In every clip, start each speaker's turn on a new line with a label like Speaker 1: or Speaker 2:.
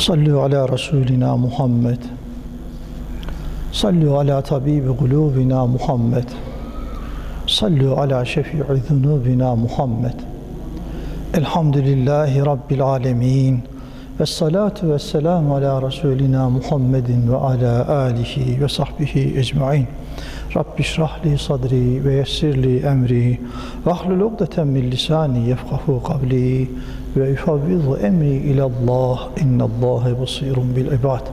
Speaker 1: Sallu ala Resulina Muhammed. Sallu ala tabibi kulubina Muhammed. Sallu ala şefi'i zunubina Muhammed. Elhamdülillahi Rabbil alemin. Ve salatu ve selamu ala Resulina Muhammedin ve ala alihi ve sahbihi ecmain. Rabbi şrahli sadri ve yessirli emri. Vahlul ugdeten min lisani yefkahu kavli ve yufavvizu emri ilallah innallâhe basîrun bil ibad.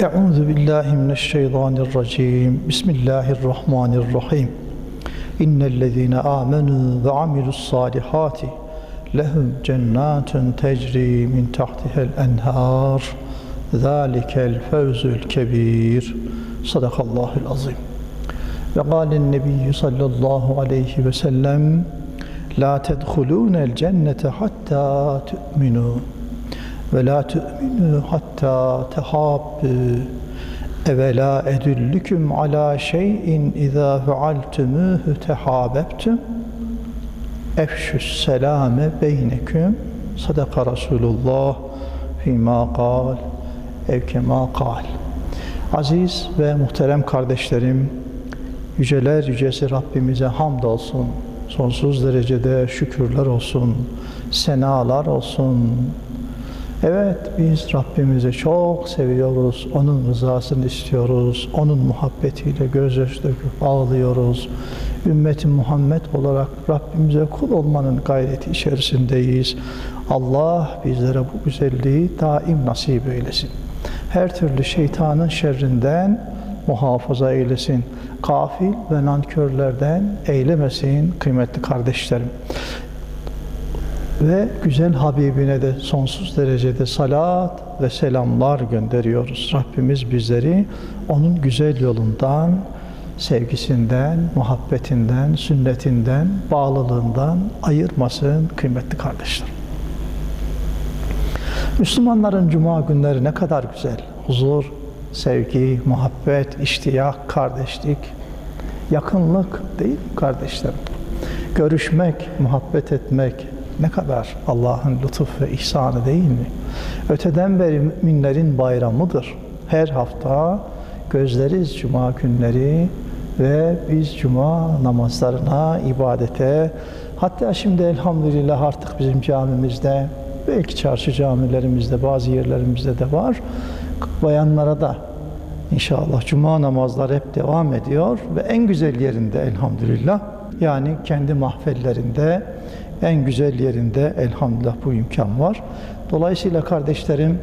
Speaker 1: Euzu billahi mineşşeytanirracim. Bismillahirrahmanirrahim. İnnellezîne âmenû ve amilussâlihâti lehum cennâtun tecrî min tahtihel enhâr. Zâlikel fevzül kebîr. Sadakallâhul azîm. Ve kâlen nebiyyü sallallahu aleyhi ve sellem La tedhulûnel cennete hatta tu'minû ve la tu'minû hatta tehabbû evela edüllüküm ala şeyin izâ fealtümühü tehabebtüm efşüs selâme beyneküm sadaka Resulullah fîmâ kal evkemâ kal Aziz ve muhterem kardeşlerim, yüceler yücesi Rabbimize hamdolsun. olsun sonsuz derecede şükürler olsun, senalar olsun. Evet biz Rabbimizi çok seviyoruz, O'nun rızasını istiyoruz, O'nun muhabbetiyle gözyaşı döküp ağlıyoruz. Ümmeti Muhammed olarak Rabbimize kul olmanın gayreti içerisindeyiz. Allah bizlere bu güzelliği daim nasip eylesin. Her türlü şeytanın şerrinden muhafaza eylesin. Kafil ve nankörlerden eylemesin kıymetli kardeşlerim. Ve güzel Habibine de sonsuz derecede salat ve selamlar gönderiyoruz. Rabbimiz bizleri onun güzel yolundan, sevgisinden, muhabbetinden, sünnetinden, bağlılığından ayırmasın kıymetli kardeşlerim. Müslümanların cuma günleri ne kadar güzel. Huzur, sevgi, muhabbet, iştiyak, kardeşlik, yakınlık değil mi kardeşlerim? Görüşmek, muhabbet etmek ne kadar Allah'ın lütuf ve ihsanı değil mi? Öteden beri müminlerin bayramıdır. Her hafta gözleriz cuma günleri ve biz cuma namazlarına, ibadete, hatta şimdi elhamdülillah artık bizim camimizde, belki çarşı camilerimizde, bazı yerlerimizde de var. Bayanlara da inşallah cuma namazları hep devam ediyor ve en güzel yerinde elhamdülillah. Yani kendi mahfellerinde en güzel yerinde elhamdülillah bu imkan var. Dolayısıyla kardeşlerim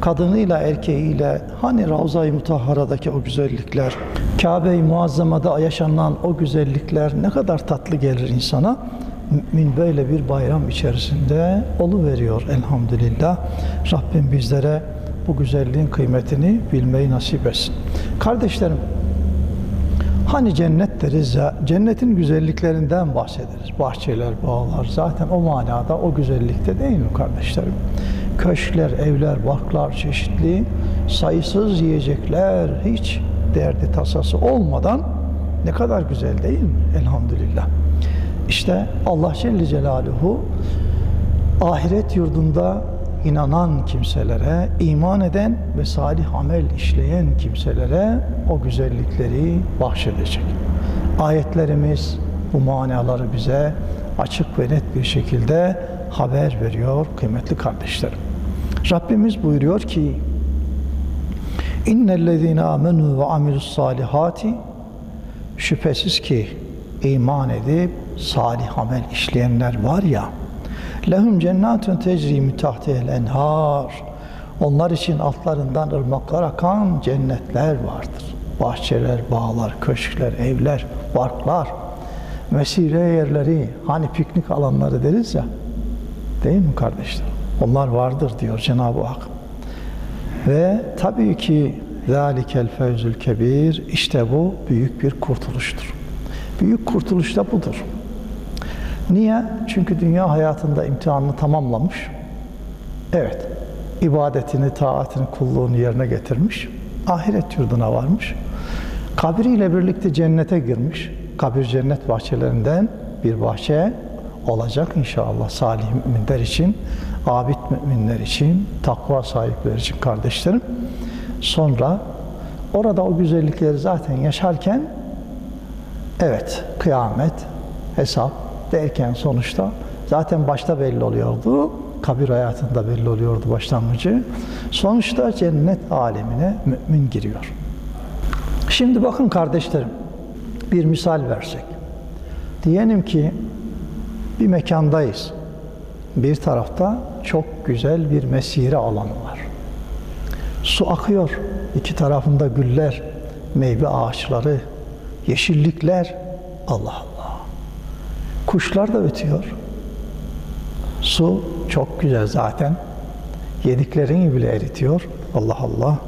Speaker 1: kadınıyla erkeğiyle hani Ravza-i Mutahhara'daki o güzellikler, Kabe-i Muazzama'da yaşanan o güzellikler ne kadar tatlı gelir insana. Mümin böyle bir bayram içerisinde olu veriyor elhamdülillah. Rabbim bizlere bu güzelliğin kıymetini bilmeyi nasip etsin. Kardeşlerim, hani cennet deriz ya, cennetin güzelliklerinden bahsederiz. Bahçeler, bağlar zaten o manada, o güzellikte değil mi kardeşlerim? Köşkler, evler, baklar çeşitli, sayısız yiyecekler, hiç derdi tasası olmadan ne kadar güzel değil mi? Elhamdülillah. İşte Allah Celle Celaluhu ahiret yurdunda inanan kimselere, iman eden ve salih amel işleyen kimselere o güzellikleri bahşedecek. Ayetlerimiz bu manaları bize açık ve net bir şekilde haber veriyor kıymetli kardeşlerim. Rabbimiz buyuruyor ki İnnellezîne âmenû ve amilus salihati şüphesiz ki iman edip salih amel işleyenler var ya lehum cennetun tecri min tahtihel enhar onlar için altlarından ırmaklar akan cennetler vardır. Bahçeler, bağlar, köşkler, evler, parklar, mesire yerleri, hani piknik alanları deriz ya, değil mi kardeşler? Onlar vardır diyor Cenab-ı Hak. Ve tabii ki zalikel fevzül kebir işte bu büyük bir kurtuluştur. Büyük kurtuluş da budur. Niye? Çünkü dünya hayatında imtihanını tamamlamış. Evet, ibadetini, taatini, kulluğunu yerine getirmiş. Ahiret yurduna varmış. Kabriyle birlikte cennete girmiş. Kabir cennet bahçelerinden bir bahçe. olacak inşallah salih müminler için, abid müminler için, takva sahipleri için kardeşlerim. Sonra orada o güzellikleri zaten yaşarken evet kıyamet, hesap derken sonuçta zaten başta belli oluyordu. Kabir hayatında belli oluyordu başlangıcı. Sonuçta cennet alemine mümin giriyor. Şimdi bakın kardeşlerim, bir misal versek. Diyelim ki bir mekandayız. Bir tarafta çok güzel bir mesire alanı var. Su akıyor. İki tarafında güller, meyve ağaçları, yeşillikler. Allah Allah. Kuşlar da ötüyor. Su çok güzel zaten. Yediklerini bile eritiyor. Allah Allah.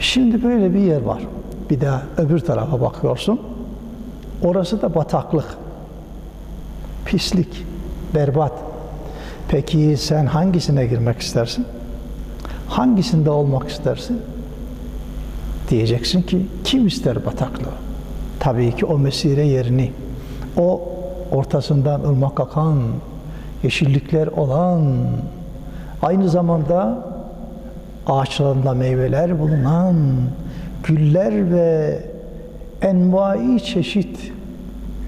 Speaker 1: Şimdi böyle bir yer var. Bir de öbür tarafa bakıyorsun. Orası da bataklık. Pislik, berbat. Peki sen hangisine girmek istersin? Hangisinde olmak istersin? Diyeceksin ki kim ister bataklığı? Tabii ki o mesire yerini, o ortasından ırmak akan, yeşillikler olan, aynı zamanda ağaçlarında meyveler bulunan, güller ve envai çeşit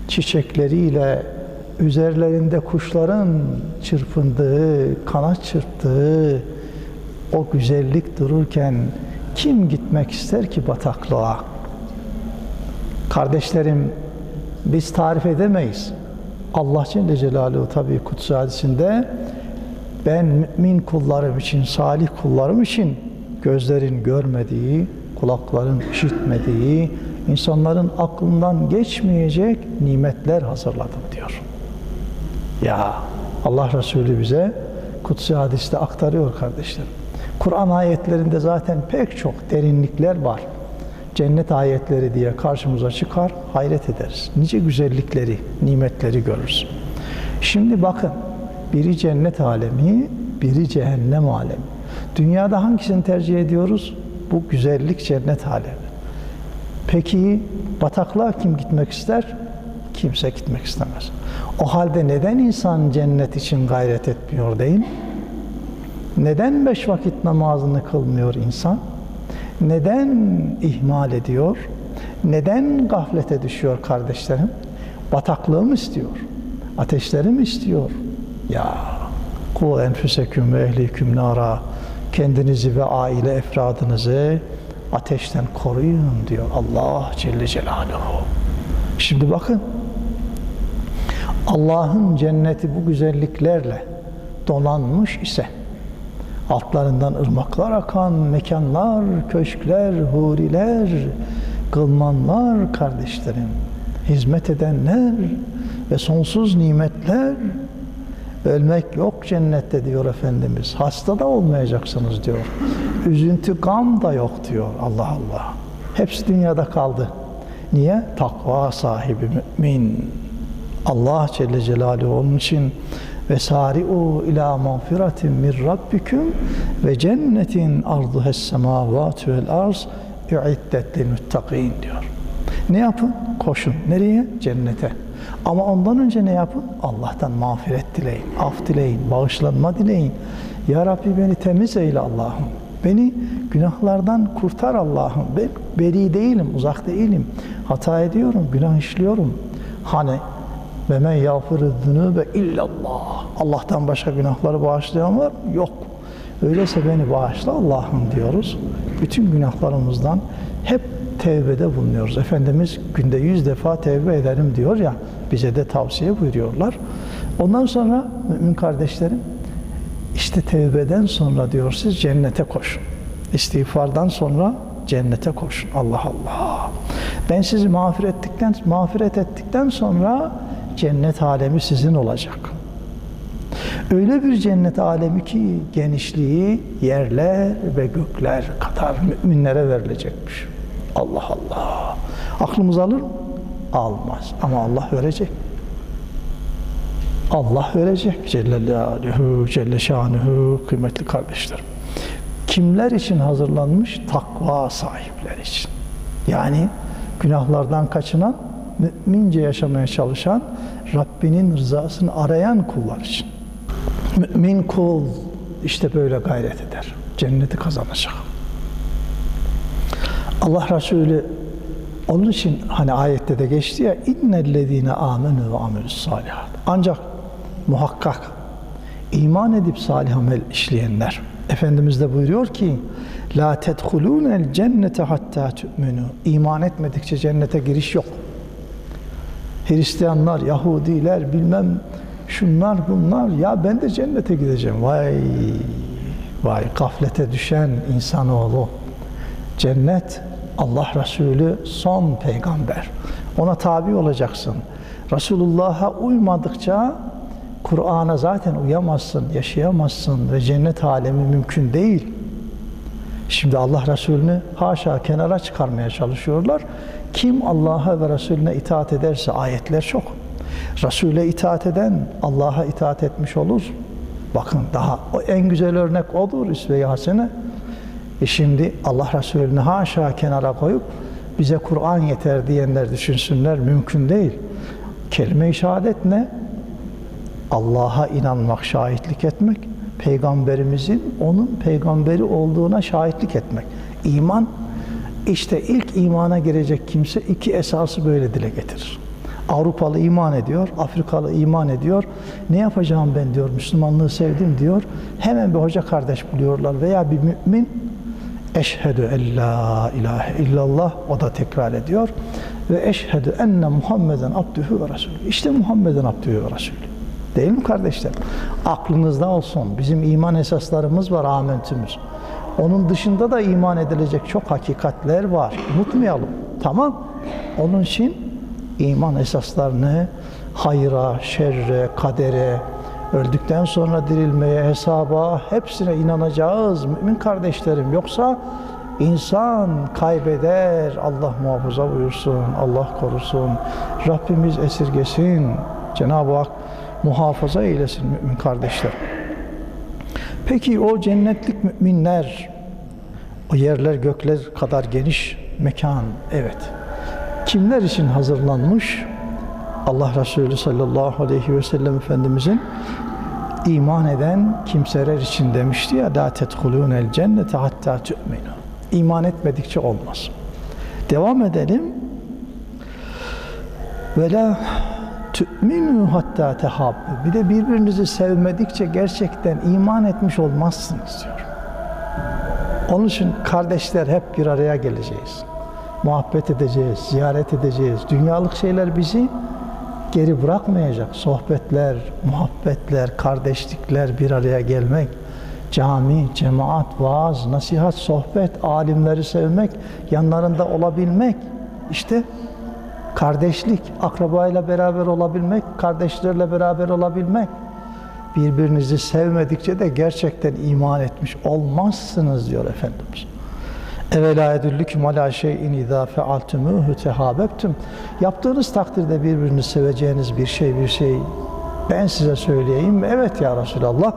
Speaker 1: çiçekleriyle üzerlerinde kuşların çırpındığı, kanat çırptığı o güzellik dururken kim gitmek ister ki bataklığa? Kardeşlerim biz tarif edemeyiz. Allah Celle Celaluhu tabi kutsu hadisinde ben mümin kullarım için, salih kullarım için gözlerin görmediği, kulakların işitmediği, insanların aklından geçmeyecek nimetler hazırladım diyor. Ya Allah Resulü bize kutsi hadiste aktarıyor kardeşlerim. Kur'an ayetlerinde zaten pek çok derinlikler var. Cennet ayetleri diye karşımıza çıkar, hayret ederiz. Nice güzellikleri, nimetleri görürüz. Şimdi bakın, biri cennet alemi, biri cehennem alemi. Dünyada hangisini tercih ediyoruz? Bu güzellik cennet alemi. Peki bataklığa kim gitmek ister? Kimse gitmek istemez. O halde neden insan cennet için gayret etmiyor değil? Neden beş vakit namazını kılmıyor insan? Neden ihmal ediyor? Neden gaflete düşüyor kardeşlerim? Bataklığı istiyor? Ateşleri istiyor? Ya ku enfüseküm ve ehliküm nara kendinizi ve aile efradınızı ateşten koruyun diyor Allah Celle Celaluhu. Şimdi bakın Allah'ın cenneti bu güzelliklerle donanmış ise altlarından ırmaklar akan mekanlar, köşkler, huriler, kılmanlar kardeşlerim, hizmet edenler ve sonsuz nimetler ölmek yok cennette diyor Efendimiz. Hasta da olmayacaksınız diyor. Üzüntü, gam da yok diyor Allah Allah. Hepsi dünyada kaldı. Niye? Takva sahibi mümin. Allah Celle Celaluhu onun için ve sari'u ila mağfiratin min rabbikum ve cennetin arduhes semavatu vel arz uiddet lil muttaqin diyor. Ne yapın? Koşun. Nereye? Cennete. Ama ondan önce ne yapın? Allah'tan mağfiret dileyin, af dileyin, bağışlanma dileyin. Ya Rabbi beni temiz eyle Allah'ım. Beni günahlardan kurtar Allah'ım. Ben beri değilim, uzak değilim. Hata ediyorum, günah işliyorum. Hani ve men yağfırı zünübe illallah. Allah'tan başka günahları bağışlayan var? Yok. Öyleyse beni bağışla Allah'ım diyoruz. Bütün günahlarımızdan hep tevbede bulunuyoruz. Efendimiz günde yüz defa tevbe edelim diyor ya, bize de tavsiye buyuruyorlar. Ondan sonra mümin kardeşlerim, işte tevbeden sonra diyor siz cennete koşun. İstiğfardan sonra cennete koşun. Allah Allah. Ben sizi mağfiret ettikten, mağfiret ettikten sonra cennet alemi sizin olacak. Öyle bir cennet alemi ki genişliği yerler ve gökler kadar müminlere verilecekmiş. Allah Allah. Aklımız alır mı? Almaz. Ama Allah verecek. Allah verecek. Celle Celaluhu, Celle Şanuhu, kıymetli kardeşlerim. Kimler için hazırlanmış? Takva sahipleri için. Yani günahlardan kaçınan, mümince yaşamaya çalışan, Rabbinin rızasını arayan kullar için. Mümin kul işte böyle gayret eder. Cenneti kazanacak. Allah Resulü onun için hani ayette de geçti ya innellezine amenu ve amelus salihat. Ancak muhakkak iman edip salih amel işleyenler Efendimiz de buyuruyor ki la tedhulunel cennete hatta tu'minu. İman etmedikçe cennete giriş yok. Hristiyanlar, Yahudiler bilmem şunlar bunlar ya ben de cennete gideceğim. Vay vay gaflete düşen insanoğlu. Cennet Allah Resulü son peygamber. Ona tabi olacaksın. Resulullah'a uymadıkça Kur'an'a zaten uyamazsın, yaşayamazsın ve cennet alemi mümkün değil. Şimdi Allah Resulü'nü haşa kenara çıkarmaya çalışıyorlar. Kim Allah'a ve Resulüne itaat ederse ayetler çok. Resul'e itaat eden Allah'a itaat etmiş olur. Bakın daha o en güzel örnek odur İsve-i Hasene. E şimdi Allah Resulü'nü haşa kenara koyup bize Kur'an yeter diyenler düşünsünler mümkün değil. Kelime-i şehadet ne? Allah'a inanmak, şahitlik etmek, peygamberimizin onun peygamberi olduğuna şahitlik etmek. İman, işte ilk imana girecek kimse iki esası böyle dile getirir. Avrupalı iman ediyor, Afrikalı iman ediyor. Ne yapacağım ben diyor, Müslümanlığı sevdim diyor. Hemen bir hoca kardeş buluyorlar veya bir mümin Eşhedü en la ilahe illallah o da tekrar ediyor. Ve eşhedü enne Muhammeden abdühü ve resulü. İşte Muhammeden abdühü ve resulü. Değil mi kardeşler? Aklınızda olsun. Bizim iman esaslarımız var amentümüz. Onun dışında da iman edilecek çok hakikatler var. Unutmayalım. Tamam. Onun için iman esaslarını hayra, şerre, kadere, öldükten sonra dirilmeye, hesaba hepsine inanacağız mümin kardeşlerim. Yoksa insan kaybeder. Allah muhafaza buyursun, Allah korusun. Rabbimiz esirgesin. Cenab-ı Hak muhafaza eylesin mümin kardeşler. Peki o cennetlik müminler, o yerler gökler kadar geniş mekan, evet. Kimler için hazırlanmış? Allah Resulü sallallahu aleyhi ve sellem Efendimizin iman eden kimseler için demişti ya la tedhulûnel cennete hatta tu'minu. İman etmedikçe olmaz. Devam edelim. Ve la tu'minu hatta tehabbu. Bir de birbirinizi sevmedikçe gerçekten iman etmiş olmazsınız diyor. Onun için kardeşler hep bir araya geleceğiz. Muhabbet edeceğiz, ziyaret edeceğiz. Dünyalık şeyler bizi geri bırakmayacak. Sohbetler, muhabbetler, kardeşlikler bir araya gelmek, cami, cemaat, vaaz, nasihat, sohbet, alimleri sevmek, yanlarında olabilmek. İşte kardeşlik, akrabayla beraber olabilmek, kardeşlerle beraber olabilmek. Birbirinizi sevmedikçe de gerçekten iman etmiş olmazsınız diyor Efendimiz. Evvela edüllüküm ala şeyin izâ fealtümûhü tehabebtüm. Yaptığınız takdirde birbirini seveceğiniz bir şey bir şey ben size söyleyeyim. Evet ya Resulallah.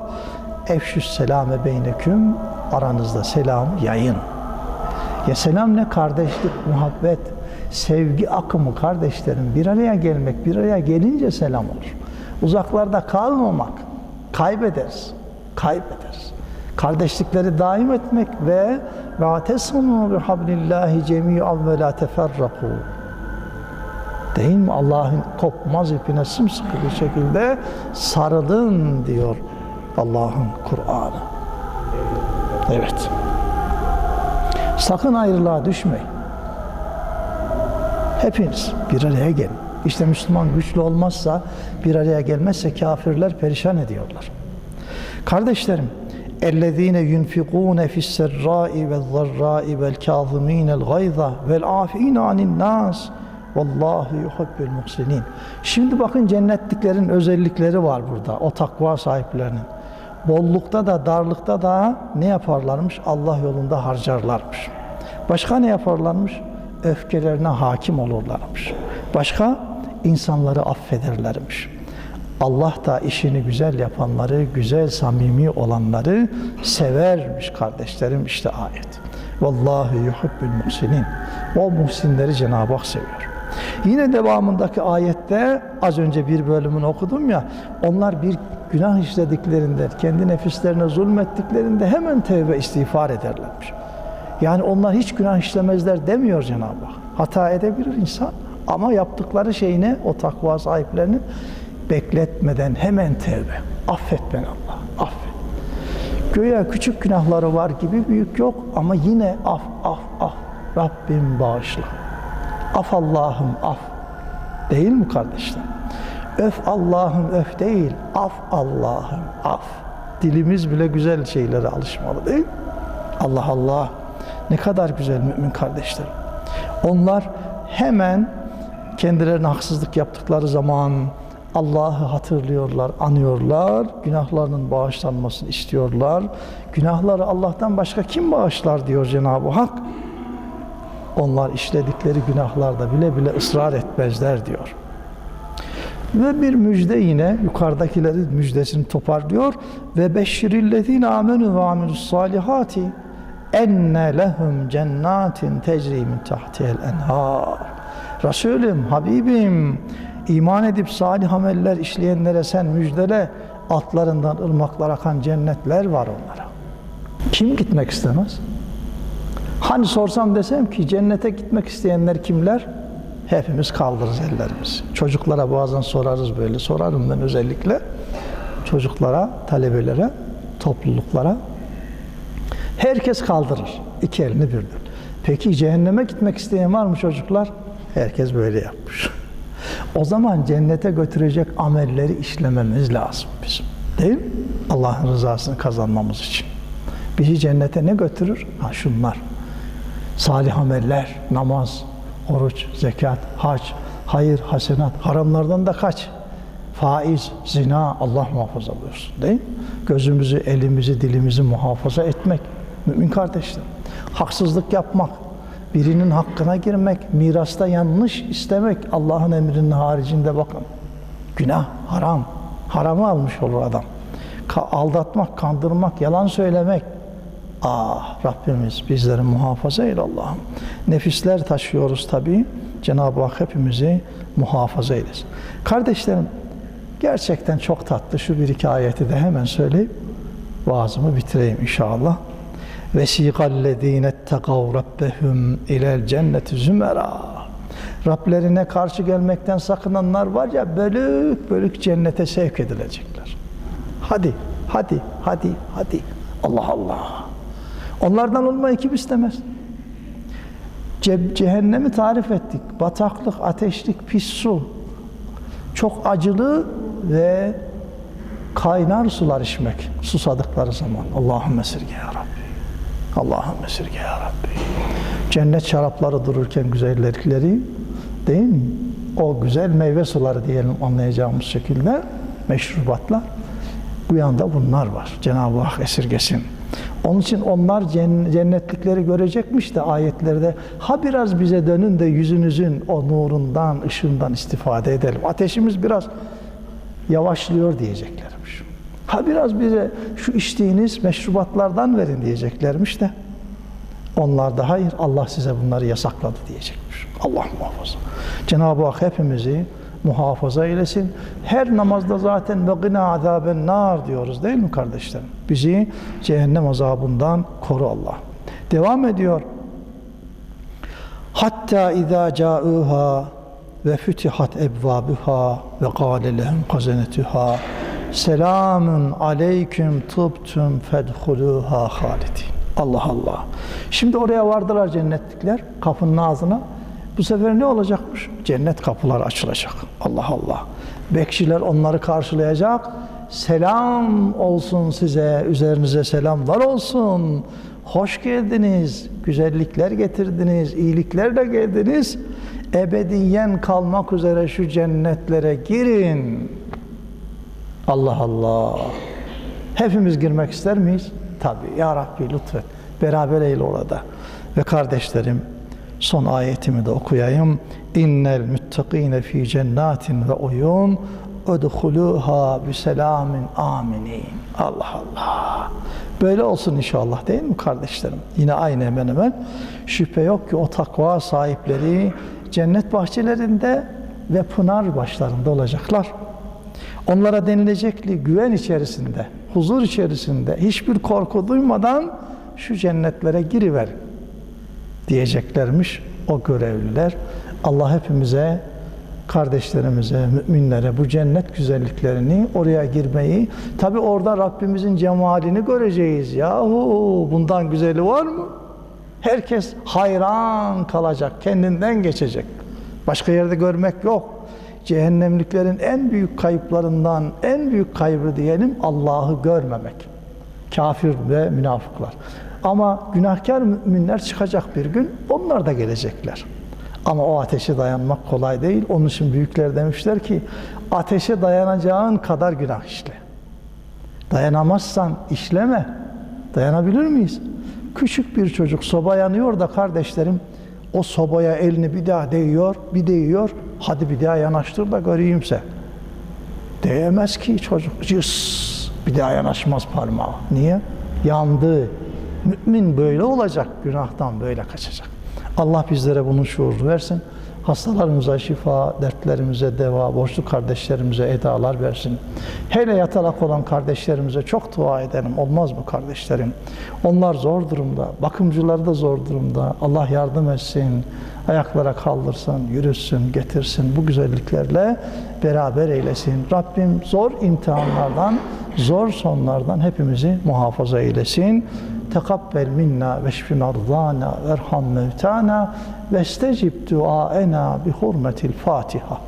Speaker 1: Efşüs selame beyneküm. Aranızda selam yayın. Ya selam ne? Kardeşlik, muhabbet, sevgi akımı kardeşlerim. Bir araya gelmek, bir araya gelince selam olur. Uzaklarda kalmamak, kaybederiz. Kaybederiz. Kardeşlikleri daim etmek ve ve atesmu bi hablillahi cemi'an ve la teferraku. Değil mi? Allah'ın kopmaz ipine sımsıkı bir şekilde sarılın diyor Allah'ın Kur'an'ı. Evet. Sakın ayrılığa düşmeyin. Hepiniz bir araya gelin. İşte Müslüman güçlü olmazsa, bir araya gelmezse kafirler perişan ediyorlar. Kardeşlerim, اَلَّذ۪ينَ يُنْفِقُونَ فِي السَّرَّاءِ وَالضَّرَّاءِ وَالْكَاظِم۪ينَ الْغَيْظَ وَالْعَافِينَ عَنِ النَّاسِ Vallahu yuhibbul muhsinin. Şimdi bakın cennetliklerin özellikleri var burada. O takva sahiplerinin. Bollukta da darlıkta da ne yaparlarmış? Allah yolunda harcarlarmış. Başka ne yaparlarmış? Öfkelerine hakim olurlarmış. Başka insanları affederlermiş. Allah da işini güzel yapanları, güzel samimi olanları severmiş kardeşlerim işte ayet. Vallahu yuhibbul muhsinin. O muhsinleri Cenab-ı Hak seviyor. Yine devamındaki ayette az önce bir bölümünü okudum ya onlar bir günah işlediklerinde kendi nefislerine zulmettiklerinde hemen tevbe istiğfar ederlermiş. Yani onlar hiç günah işlemezler demiyor Cenab-ı Hak. Hata edebilir insan ama yaptıkları şey ne? O takva sahiplerinin bekletmeden hemen tevbe. Affet beni Allah, affet. Göya küçük günahları var gibi büyük yok ama yine af, af, af. Rabbim bağışla. Af Allah'ım af. Değil mi kardeşler? Öf Allah'ım öf değil. Af Allah'ım af. Dilimiz bile güzel şeylere alışmalı değil mi? Allah Allah. Ne kadar güzel mümin kardeşlerim. Onlar hemen kendilerine haksızlık yaptıkları zaman Allah'ı hatırlıyorlar, anıyorlar, günahlarının bağışlanmasını istiyorlar. Günahları Allah'tan başka kim bağışlar diyor Cenab-ı Hak. Onlar işledikleri günahlarda bile bile ısrar etmezler diyor. Ve bir müjde yine yukarıdakilerin müjdesini toparlıyor. Ve beşşirillezine amenü ve amilus salihati enne lehum cennatin tecri min tahtihel enhar. Resulüm, Habibim, iman edip salih ameller işleyenlere sen müjdele, altlarından ırmaklar akan cennetler var onlara. Kim gitmek istemez? Hani sorsam desem ki cennete gitmek isteyenler kimler? Hepimiz kaldırırız ellerimizi. Çocuklara bazen sorarız böyle. Sorarım ben özellikle. Çocuklara, talebelere, topluluklara. Herkes kaldırır. İki elini birden. Peki cehenneme gitmek isteyen var mı çocuklar? Herkes böyle yapmış. O zaman cennete götürecek amelleri işlememiz lazım bizim. Değil mi? Allah'ın rızasını kazanmamız için. Bizi cennete ne götürür? Ha şunlar. Salih ameller, namaz, oruç, zekat, hac, hayır, hasenat, haramlardan da kaç. Faiz, zina, Allah muhafaza buyursun değil mi? Gözümüzü, elimizi, dilimizi muhafaza etmek. Mümin kardeşler. Haksızlık yapmak, birinin hakkına girmek, mirasta yanlış istemek Allah'ın emrinin haricinde bakın. Günah, haram. Haramı almış olur adam. Aldatmak, kandırmak, yalan söylemek. Ah Rabbimiz bizleri muhafaza eyle Allah'ım. Nefisler taşıyoruz tabii. Cenab-ı Hak hepimizi muhafaza eylesin. Kardeşlerim gerçekten çok tatlı şu bir iki ayeti de hemen söyleyip vaazımı bitireyim inşallah. Vesikallezine ettegav rabbehum ilel cenneti zümera. Rablerine karşı gelmekten sakınanlar var ya bölük bölük cennete sevk edilecekler. Hadi, hadi, hadi, hadi. Allah Allah. Onlardan olmayı kim istemez? Ce- cehennemi tarif ettik. Bataklık, ateşlik, pis su. Çok acılı ve kaynar sular içmek susadıkları zaman. Allahümme sirge ya Rabbi. Allahümme sirge ya Rabbi. Cennet şarapları dururken güzellikleri değil mi? O güzel meyve suları diyelim anlayacağımız şekilde meşrubatlar. Bu yanda bunlar var. Cenab-ı Hak esirgesin. Onun için onlar cennetlikleri görecekmiş de ayetlerde ha biraz bize dönün de yüzünüzün o nurundan, ışığından istifade edelim. Ateşimiz biraz yavaşlıyor diyeceklermiş. Ha biraz bize şu içtiğiniz meşrubatlardan verin diyeceklermiş de onlar da hayır Allah size bunları yasakladı diyecekmiş. Allah muhafaza. Cenab-ı Hak hepimizi muhafaza eylesin. Her namazda zaten ve gına azaben nar diyoruz değil mi kardeşlerim? Bizi cehennem azabından koru Allah. Devam ediyor. Hatta izâ câ'ûhâ ve fütihat ebvâbuhâ ve gâle lehum kazenetühâ selamun aleyküm tıbtüm fedhulûhâ halidin. Allah Allah. Şimdi oraya vardılar cennetlikler kapının ağzına. Bu sefer ne olacakmış? Cennet kapıları açılacak. Allah Allah. Bekçiler onları karşılayacak. Selam olsun size, üzerinize selamlar olsun. Hoş geldiniz, güzellikler getirdiniz, iyiliklerle geldiniz. Ebediyen kalmak üzere şu cennetlere girin. Allah Allah. Hepimiz girmek ister miyiz? Tabii. Ya Rabbi lütfen. Beraber eyle orada. Ve kardeşlerim, son ayetimi de okuyayım. İnnel müttakine fi cennatin ve uyun udhuluha bi selamin aminin. Allah Allah. Böyle olsun inşallah değil mi kardeşlerim? Yine aynı hemen hemen. Şüphe yok ki o takva sahipleri cennet bahçelerinde ve pınar başlarında olacaklar. Onlara denilecekli güven içerisinde, huzur içerisinde, hiçbir korku duymadan şu cennetlere giriver diyeceklermiş o görevliler. Allah hepimize, kardeşlerimize, müminlere bu cennet güzelliklerini, oraya girmeyi, tabi orada Rabbimizin cemalini göreceğiz. Yahu bundan güzeli var mı? Herkes hayran kalacak, kendinden geçecek. Başka yerde görmek yok. Cehennemliklerin en büyük kayıplarından en büyük kaybı diyelim Allah'ı görmemek. Kafir ve münafıklar. Ama günahkar müminler çıkacak bir gün onlar da gelecekler. Ama o ateşe dayanmak kolay değil. Onun için büyükler demişler ki ateşe dayanacağın kadar günah işle. Dayanamazsan işleme. Dayanabilir miyiz? Küçük bir çocuk soba yanıyor da kardeşlerim o sobaya elini bir daha değiyor, bir değiyor. Hadi bir daha yanaştır da göreyimse. Değemez ki çocuk. Cıs, bir daha yanaşmaz parmağı. Niye? Yandı. Mümin böyle olacak. Günahtan böyle kaçacak. Allah bizlere bunun şuurunu versin. Hastalarımıza şifa, dertlerimize deva, borçlu kardeşlerimize edalar versin. Hele yatalak olan kardeşlerimize çok dua edelim. Olmaz mı kardeşlerim? Onlar zor durumda. Bakımcıları da zor durumda. Allah yardım etsin. Ayaklara kaldırsın, yürüsün, getirsin. Bu güzelliklerle beraber eylesin. Rabbim zor imtihanlardan, zor sonlardan hepimizi muhafaza eylesin. تقبل منا واشف مرضانا وارحم موتانا واستجب دعائنا بحرمة الفاتحة.